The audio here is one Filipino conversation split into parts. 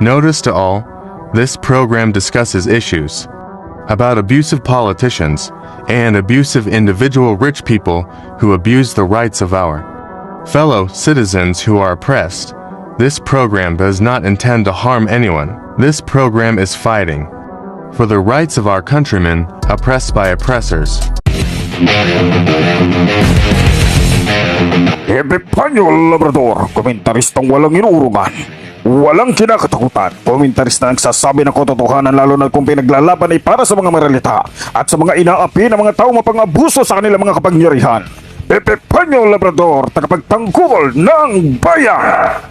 Notice to all, this program discusses issues about abusive politicians and abusive individual rich people who abuse the rights of our fellow citizens who are oppressed. This program does not intend to harm anyone. This program is fighting for the rights of our countrymen oppressed by oppressors. Epipanyo Labrador, komentaristang walang inurungan. Walang kinakatakutan. Komentarista na nagsasabi ng katotohanan lalo na kung pinaglalaban ay para sa mga maralita at sa mga inaapi ng mga tao mapang-abuso sa kanilang mga kapangyarihan. Pepe Panyo Labrador, tagapagtanggol ng bayan!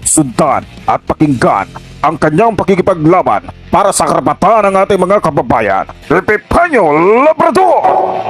Sundan at pakinggan ang kanyang pakikipaglaban para sa karapatan ng ating mga kababayan. Pepe Panyo Labrador!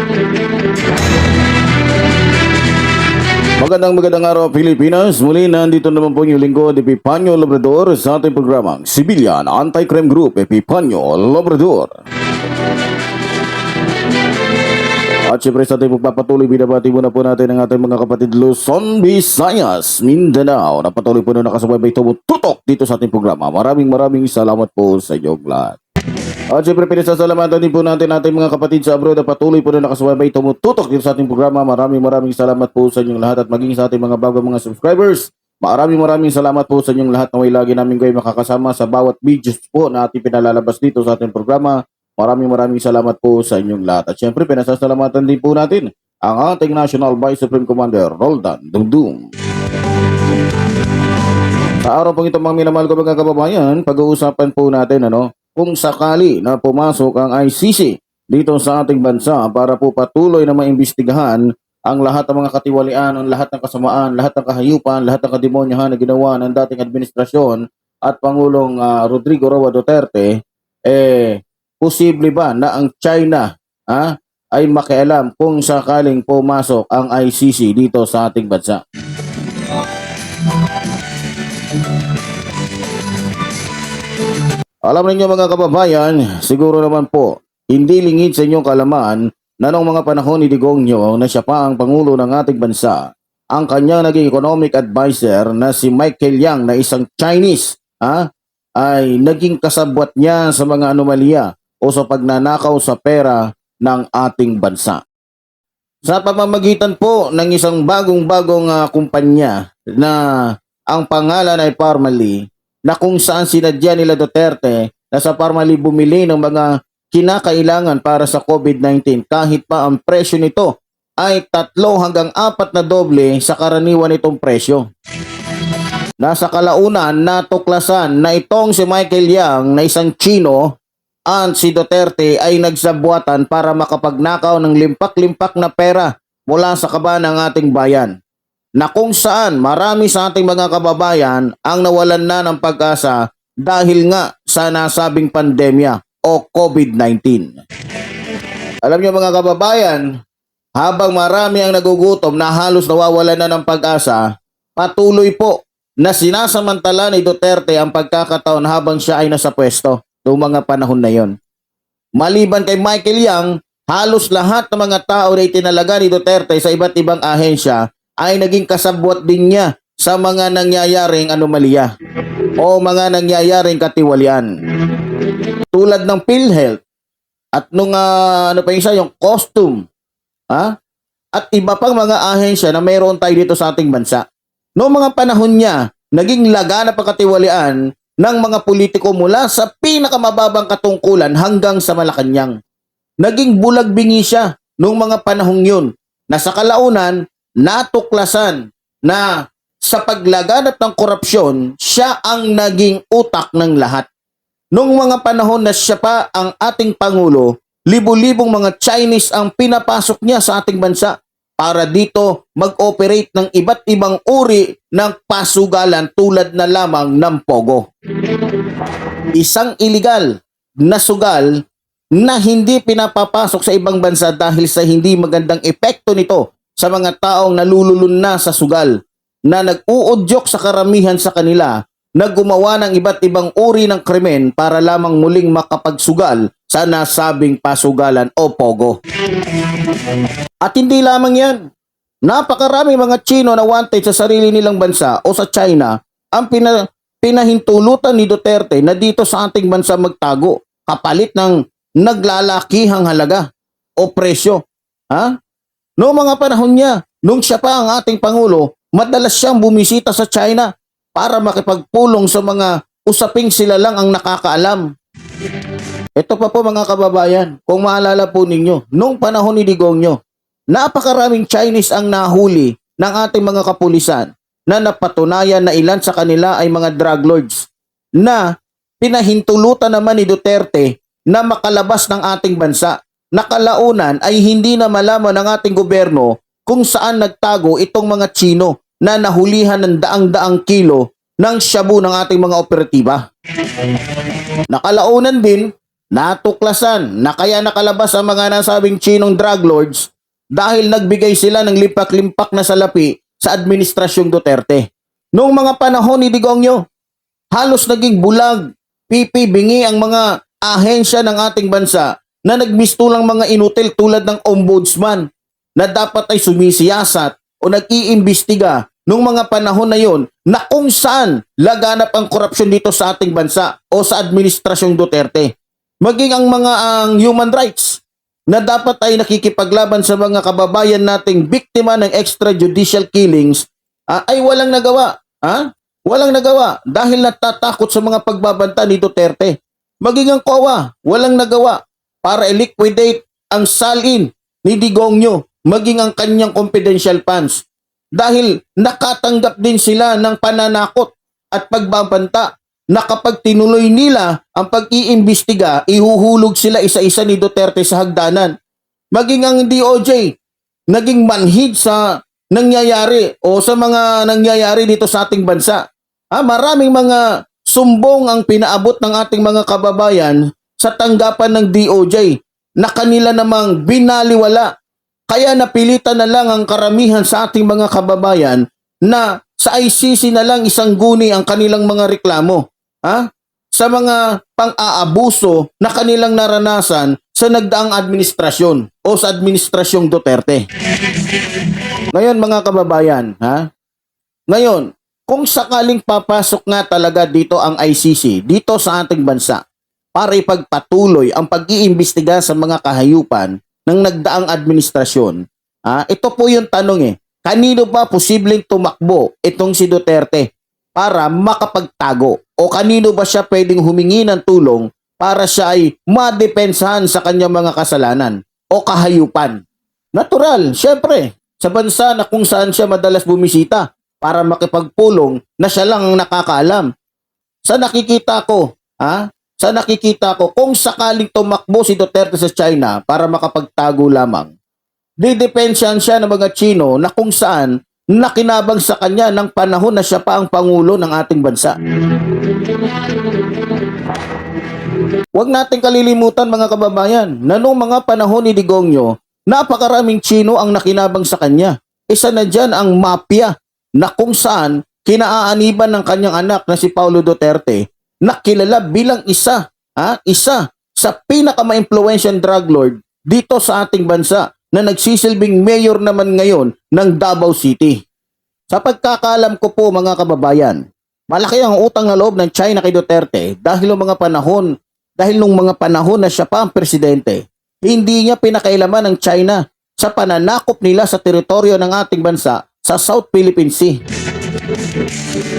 Magandang magandang araw Pilipinas. Muli nandito naman po yung lingkod Epipanyo Labrador sa ating programang Civilian Anti-Crime Group Epipanyo Labrador. At syempre sa ating pagpapatuloy, binabati muna po natin ang ating mga kapatid Luzon, Visayas, Mindanao na patuloy po na nakasubaybay tumututok dito sa ating programa. Maraming maraming salamat po sa inyong lahat. At syempre pinasasalamatan din po natin ating mga kapatid sa abroad na patuloy po na nakasubaybay tumututok dito sa ating programa. Maraming maraming salamat po sa inyong lahat at maging sa ating mga bago mga subscribers. Maraming maraming salamat po sa inyong lahat na way lagi namin kayo makakasama sa bawat videos po na ating pinalalabas dito sa ating programa. Maraming maraming salamat po sa inyong lahat. At syempre pinasasalamatan din po natin ang ating National Vice Supreme Commander Roldan Dungdung. Sa araw pong ito mga minamahal ko mga kababayan, pag-uusapan po natin ano, kung sakali na pumasok ang ICC dito sa ating bansa para po patuloy na maimbestigahan ang lahat ng mga katiwalian, ang lahat ng kasamaan, lahat ng kahayupan, lahat ng kademonyahan na ginawa ng dating administrasyon at Pangulong ah, Rodrigo Roa Duterte, eh, posible ba na ang China ah, ay makialam kung sakaling pumasok ang ICC dito sa ating bansa? Alam niyo mga kababayan, siguro naman po, hindi lingid sa inyong kalaman na noong mga panahon ni Digongyo na siya pa ang Pangulo ng ating bansa, ang kanyang naging economic advisor na si Michael Yang na isang Chinese, ha, ay naging kasabwat niya sa mga anomalya o sa pagnanakaw sa pera ng ating bansa. Sa pamamagitan po ng isang bagong-bagong ah, kumpanya na ang pangalan ay Parmalee, na kung saan sinadya nila Duterte na sa Parmali bumili ng mga kinakailangan para sa COVID-19 kahit pa ang presyo nito ay tatlo hanggang apat na doble sa karaniwan nitong presyo. Nasa kalaunan natuklasan na itong si Michael Yang na isang Chino at si Duterte ay nagsabuatan para makapagnakaw ng limpak-limpak na pera mula sa kaba ng ating bayan na kung saan marami sa ating mga kababayan ang nawalan na ng pag-asa dahil nga sa nasabing pandemya o COVID-19. Alam niyo mga kababayan, habang marami ang nagugutom na halos nawawalan na ng pag-asa, patuloy po na sinasamantala ni Duterte ang pagkakataon habang siya ay nasa pwesto noong mga panahon na yon. Maliban kay Michael Yang, halos lahat ng mga tao na itinalaga ni Duterte sa iba't ibang ahensya ay naging kasabwat din niya sa mga nangyayaring anomalya o mga nangyayaring katiwalian. Tulad ng PhilHealth at nung ah, ano pa yung isa, yung costume, ha? At iba pang mga ahensya na mayroon tayo dito sa ating bansa. Noong mga panahon niya, naging laganap ang katiwalian ng mga politiko mula sa pinakamababang katungkulan hanggang sa Malacanang. Naging bulag-bingi siya noong mga panahong yun na sa kalaunan natuklasan na sa paglaganap ng korupsyon, siya ang naging utak ng lahat. Noong mga panahon na siya pa ang ating Pangulo, libo-libong mga Chinese ang pinapasok niya sa ating bansa para dito mag-operate ng iba't ibang uri ng pasugalan tulad na lamang ng Pogo. isang illegal na sugal na hindi pinapapasok sa ibang bansa dahil sa hindi magandang epekto nito sa mga taong nalululun na sa sugal na nag-uudyok sa karamihan sa kanila na gumawa ng iba't ibang uri ng krimen para lamang muling makapagsugal sa nasabing pasugalan o pogo. At hindi lamang yan. Napakarami mga Chino na wanted sa sarili nilang bansa o sa China ang pina, pinahintulutan ni Duterte na dito sa ating bansa magtago kapalit ng naglalakihang halaga o presyo. Ha? Noong mga panahon niya, nung siya pa ang ating Pangulo, madalas siyang bumisita sa China para makipagpulong sa mga usaping sila lang ang nakakaalam. Ito pa po mga kababayan, kung maalala po ninyo, nung panahon ni Digongyo, napakaraming Chinese ang nahuli ng ating mga kapulisan na napatunayan na ilan sa kanila ay mga drug lords na pinahintulutan naman ni Duterte na makalabas ng ating bansa. Nakalaunan ay hindi na malaman ng ating gobyerno kung saan nagtago itong mga Chino na nahulihan ng daang-daang kilo ng shabu ng ating mga operatiba. Nakalaunan din, natuklasan na kaya nakalabas ang mga nasabing Chinong drug lords dahil nagbigay sila ng limpak-limpak na salapi sa administrasyong Duterte. Noong mga panahon ni Digongyo, halos naging bulag, pipi, bingi ang mga ahensya ng ating bansa na nagmistulang mga inutil tulad ng ombudsman na dapat ay sumisiyasat o nag-iimbestiga nung mga panahon na yon na kung saan laganap ang korupsyon dito sa ating bansa o sa administrasyong Duterte. Maging ang mga ang human rights na dapat ay nakikipaglaban sa mga kababayan nating biktima ng extrajudicial killings ah, ay walang nagawa. Ha? Walang nagawa dahil natatakot sa mga pagbabanta ni Duterte. Maging ang COA, walang nagawa para i-liquidate ang salin ni Digongyo maging ang kanyang confidential funds dahil nakatanggap din sila ng pananakot at pagbabanta na kapag tinuloy nila ang pag-iimbestiga, ihuhulog sila isa-isa ni Duterte sa hagdanan. Maging ang DOJ, naging manhid sa nangyayari o sa mga nangyayari dito sa ating bansa. Ah, maraming mga sumbong ang pinaabot ng ating mga kababayan sa tanggapan ng DOJ na kanila namang binaliwala. Kaya napilitan na lang ang karamihan sa ating mga kababayan na sa ICC na lang isang guni ang kanilang mga reklamo. Ha? Sa mga pang-aabuso na kanilang naranasan sa nagdaang administrasyon o sa administrasyong Duterte. Ngayon mga kababayan, ha? Ngayon, kung sakaling papasok nga talaga dito ang ICC, dito sa ating bansa, para ipagpatuloy ang pag-iimbestiga sa mga kahayupan ng nagdaang administrasyon, ah, ito po yung tanong eh, kanino ba posibleng tumakbo itong si Duterte para makapagtago? O kanino ba siya pwedeng humingi ng tulong para siya ay madepensahan sa kanyang mga kasalanan o kahayupan? Natural, syempre, sa bansa na kung saan siya madalas bumisita para makipagpulong na siya lang ang nakakaalam. Sa nakikita ko, ha? Sa nakikita ko, kung sakaling tumakbo si Duterte sa China para makapagtago lamang, didepensyahan siya ng mga Chino na kung saan nakinabang sa kanya ng panahon na siya pa ang pangulo ng ating bansa. Huwag nating kalilimutan mga kababayan na noong mga panahon ni Digongyo, napakaraming Chino ang nakinabang sa kanya. Isa na dyan ang mafia na kung saan kinaaaniban ng kanyang anak na si Paulo Duterte na kilala bilang isa, ha, isa sa pinaka-ma-influential drug lord dito sa ating bansa na nagsisilbing mayor naman ngayon ng Davao City. Sa pagkakalam ko po mga kababayan, malaki ang utang na loob ng China kay Duterte dahil nung mga panahon, dahil nung mga panahon na siya pa ang presidente, hindi niya pinakailaman ng China sa pananakop nila sa teritoryo ng ating bansa sa South Philippine Sea.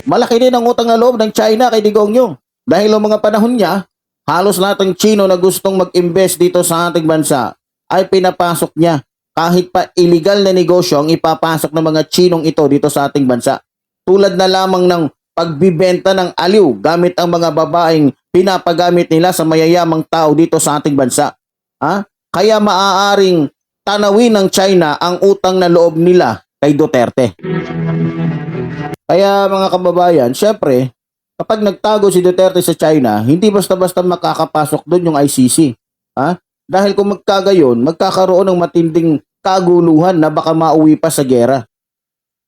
Malaki din ang utang na loob ng China kay Digongyo dahil ang mga panahon niya, halos lahat ng Chino na gustong mag-invest dito sa ating bansa ay pinapasok niya kahit pa illegal na negosyo ang ipapasok ng mga Chinong ito dito sa ating bansa. Tulad na lamang ng pagbibenta ng aliw gamit ang mga babaeng pinapagamit nila sa mayayamang tao dito sa ating bansa. Ha? Kaya maaaring tanawin ng China ang utang na loob nila kay Duterte. Kaya mga kababayan, syempre, kapag nagtago si Duterte sa China, hindi basta-basta makakapasok doon yung ICC. Ha? Dahil kung magkagayon, magkakaroon ng matinding kaguluhan na baka mauwi pa sa gera.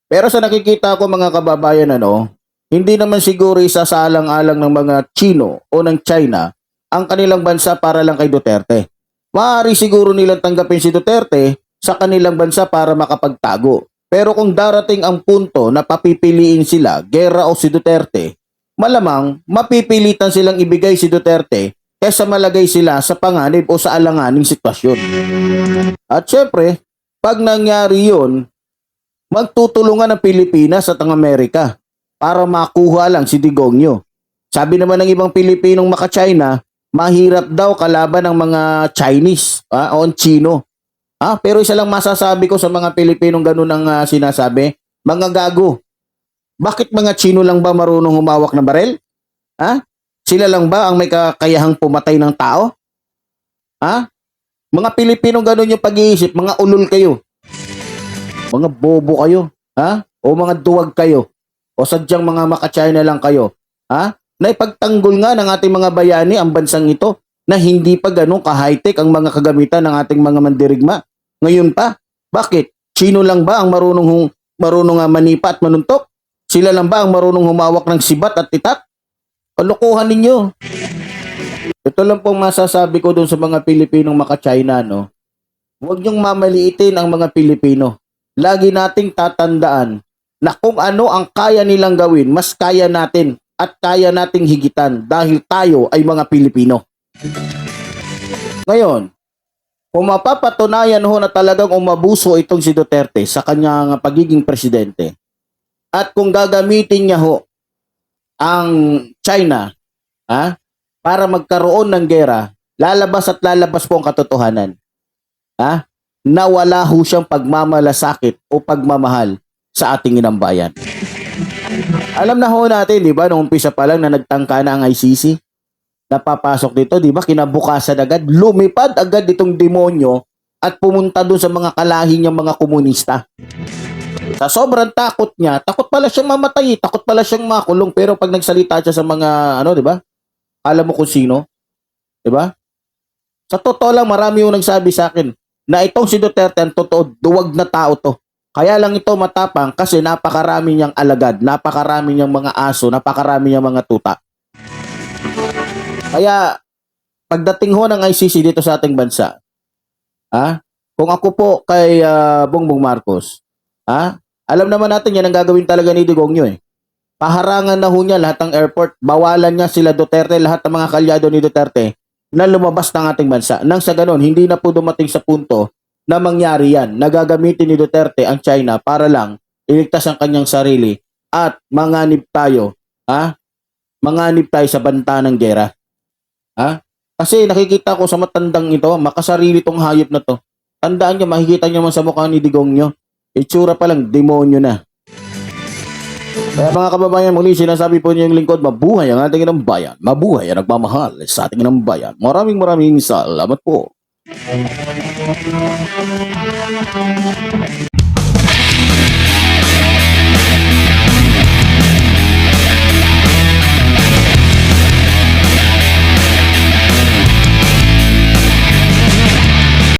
Pero sa nakikita ko mga kababayan ano, hindi naman siguro isasalang-alang ng mga Chino o ng China ang kanilang bansa para lang kay Duterte. Maaari siguro nilang tanggapin si Duterte sa kanilang bansa para makapagtago. Pero kung darating ang punto na papipiliin sila, gera o si Duterte, malamang mapipilitan silang ibigay si Duterte kaysa malagay sila sa panganib o sa alanganing sitwasyon. At syempre, pag nangyari yun, magtutulungan ang Pilipinas at ang Amerika para makuha lang si Digongyo. Sabi naman ng ibang Pilipinong maka-China, mahirap daw kalaban ng mga Chinese ah, o ang Chino. Ah, pero isa lang masasabi ko sa mga Pilipinong ganun ang ah, sinasabi, mga gago. Bakit mga Chino lang ba marunong humawak ng barel? Ha? Sila lang ba ang may kakayahang pumatay ng tao? Ha? Mga Pilipinong ganun yung pag-iisip, mga ulol kayo. Mga bobo kayo, ha? O mga duwag kayo. O sadyang mga maka-China lang kayo, ha? Na ipagtanggol nga ng ating mga bayani ang bansang ito na hindi pa ganun ka-high-tech ang mga kagamitan ng ating mga mandirigma. Ngayon pa, bakit? Chino lang ba ang marunong marunong nga manipa at manuntok? Sila lang ba ang marunong humawak ng sibat at titak? Kalokohan ninyo. Ito lang pong masasabi ko dun sa mga Pilipinong maka-China, no? Huwag niyong mamaliitin ang mga Pilipino. Lagi nating tatandaan na kung ano ang kaya nilang gawin, mas kaya natin at kaya nating higitan dahil tayo ay mga Pilipino. Ngayon, kung mapapatunayan ho na talagang umabuso itong si Duterte sa kanyang pagiging presidente at kung gagamitin niya ho ang China ha, para magkaroon ng gera, lalabas at lalabas po ang katotohanan. Ha? Na wala ho siyang pagmamalasakit o pagmamahal sa ating inang bayan. Alam na ho natin, di ba, nung umpisa pa lang na nagtangka na ang ICC, napapasok dito, di ba, kinabukasan agad, lumipad agad itong demonyo at pumunta dun sa mga kalahi niyang mga komunista. Sa sobrang takot niya, takot pala siyang mamatay, takot pala siyang makulong, pero pag nagsalita siya sa mga, ano, di ba, alam mo kung sino, di ba? Sa totoo lang, marami yung nagsabi sa akin na itong si Duterte, ang totoo, duwag na tao to. Kaya lang ito matapang kasi napakarami niyang alagad, napakarami niyang mga aso, napakarami niyang mga tuta. Kaya pagdating ho ng ICC dito sa ating bansa, ha? Kung ako po kay ah, Bongbong Marcos, ha? Alam naman natin yan ang gagawin talaga ni Digongyo eh. Paharangan na ho niya lahat ng airport, bawalan niya sila Duterte, lahat ng mga kalyado ni Duterte na lumabas ng ating bansa. Nang sa ganon, hindi na po dumating sa punto na mangyari yan. Nagagamitin ni Duterte ang China para lang iligtas ang kanyang sarili at manganib tayo, ha? Manganib tayo sa banta ng gera. Ha? Kasi nakikita ko sa matandang ito, makasarili tong hayop na to. Tandaan niyo, makikita niyo man sa mukha ni Digong nyo. Itsura pa lang, demonyo na. Kaya mga kababayan, muli sinasabi po niyo yung lingkod, mabuhay ang ating inang bayan. Mabuhay ang nagmamahal sa ating inang bayan. Maraming maraming salamat po.